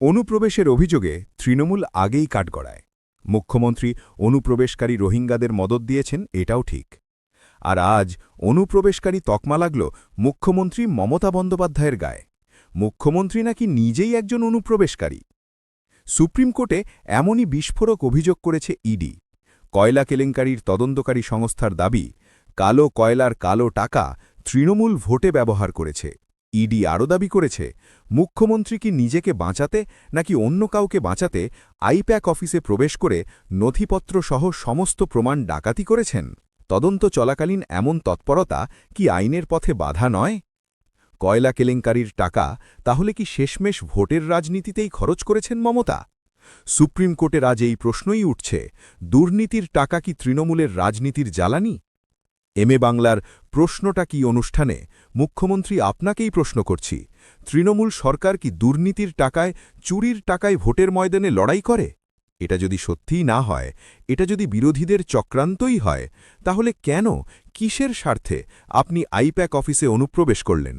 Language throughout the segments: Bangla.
অনুপ্রবেশের অভিযোগে তৃণমূল আগেই কাঠগড়ায়। মুখ্যমন্ত্রী অনুপ্রবেশকারী রোহিঙ্গাদের মদত দিয়েছেন, এটাও ঠিক। আর আজ অনুপ্রবেশকারী তকমা লাগল মুখ্যমন্ত্রী মমতা বন্দ্যোপাধ্যায়ের গায়ে। মুখ্যমন্ত্রী নাকি নিজেই একজন অনুপ্রবেশকারী? সুপ্রিম কোর্টে এমনই বিস্ফোরক অভিযোগ করেছে ইডি। কয়লা কেলেঙ্কারির তদন্তকারী সংস্থার দাবি, কালো কয়লার কালো টাকা তৃণমূল ভোটে ব্যবহার করেছে। ইডি আরও দাবি করেছে, মুখ্যমন্ত্রী কি নিজেকে বাঁচাতে নাকি অন্য কাউকে বাঁচাতে আইপ্যাক অফিসে প্রবেশ করে নথিপত্র সহ সমস্ত প্রমাণ ডাকাতি করেছেন? তদন্ত চলাকালীন এমন তৎপরতা কি আইনের পথে বাধা নয়? কয়লা কেলেঙ্কারির টাকা তাহলে কি শেষমেশ ভোটের রাজনীতিতেই খরচ করেছেন মমতা? সুপ্রিম কোর্টের আজ এই প্রশ্নই উঠছে, দুর্নীতির টাকা কি তৃণমূলের রাজনীতির জ্বালানি? এম বাংলার প্রশ্নটা কি অনুষ্ঠানে? মুখ্যমন্ত্রী আপনাকেই প্রশ্ন করছি। তৃণমূল সরকার কি দুর্নীতির টাকায়, চুরির টাকায় ভোটের ময়দানে লড়াই করে? এটা যদি সত্যিই না হয়, এটা যদি বিরোধীদের চক্রান্তই হয়, তাহলে কেন, কিসের স্বার্থে আপনি আইপ্যাক অফিসে অনুপ্রবেশ করলেন?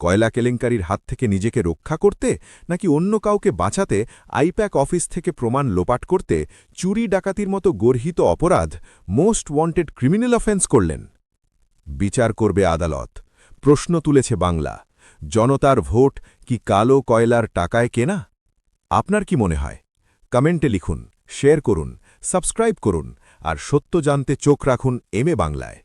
কয়লা কেলেঙ্কারির হাত থেকে নিজেকে রক্ষা করতে, নাকি অন্য কাউকে বাঁচাতে আইপ্যাক অফিস থেকে প্রমাণ লোপাট করতে চুরি ডাকাতির মতো গর্হিত অপরাধ মোস্ট ওয়ান্টেড ক্রিমিনাল অফেন্স করলেন? বিচার করবে আদালত। প্রশ্ন তুলেছে বাংলা। জনতার ভোট কি কালো কয়লার টাকায় কেনা? আপনার কি মনে হয়? কমেন্টে লিখুন, শেয়ার করুন, সাবস্ক্রাইব করুন, আর সত্য জানতে চোখ রাখুন এম বাংলায়।